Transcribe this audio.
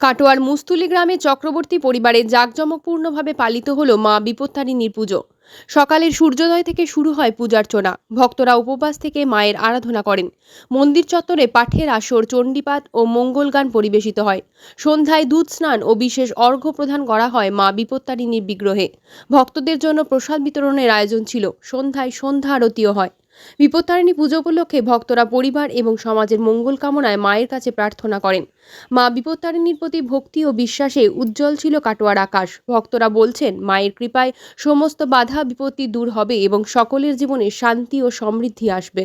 কাটোয়ার মুস্তুলি গ্রামে চক্রবর্তী পরিবারে জাঁকজমকপূর্ণভাবে পালিত হল মা বিপত্তারিণীর পুজো। সকালের সূর্যোদয় থেকে শুরু হয় পূজার্চনা। ভক্তরা উপবাস থেকে মায়ের আরাধনা করেন। মন্দির চত্বরে পাঠের আসর, চণ্ডীপাঠ ও মঙ্গল গান পরিবেশিত হয়। সন্ধ্যায় দুধ স্নান ও বিশেষ অর্ঘ্য প্রদান করা হয় মা বিপত্তারিণীর বিগ্রহে। ভক্তদের জন্য প্রসাদ বিতরণের আয়োজন ছিল। সন্ধ্যায় সন্ধ্যা আরতিও হয়। বিপত্তারিণী পুজো উপলক্ষে ভক্তরা পরিবার এবং সমাজের মঙ্গল কামনায় মায়ের কাছে প্রার্থনা করেন। মা বিপত্তারিণীর প্রতি ভক্তি ও বিশ্বাসে উজ্জ্বল ছিল কাটোয়ার আকাশ। ভক্তরা বলছেন, মায়ের কৃপায় সমস্ত বাধা বিপত্তি দূর হবে এবং সকলের জীবনে শান্তি ও সমৃদ্ধি আসবে।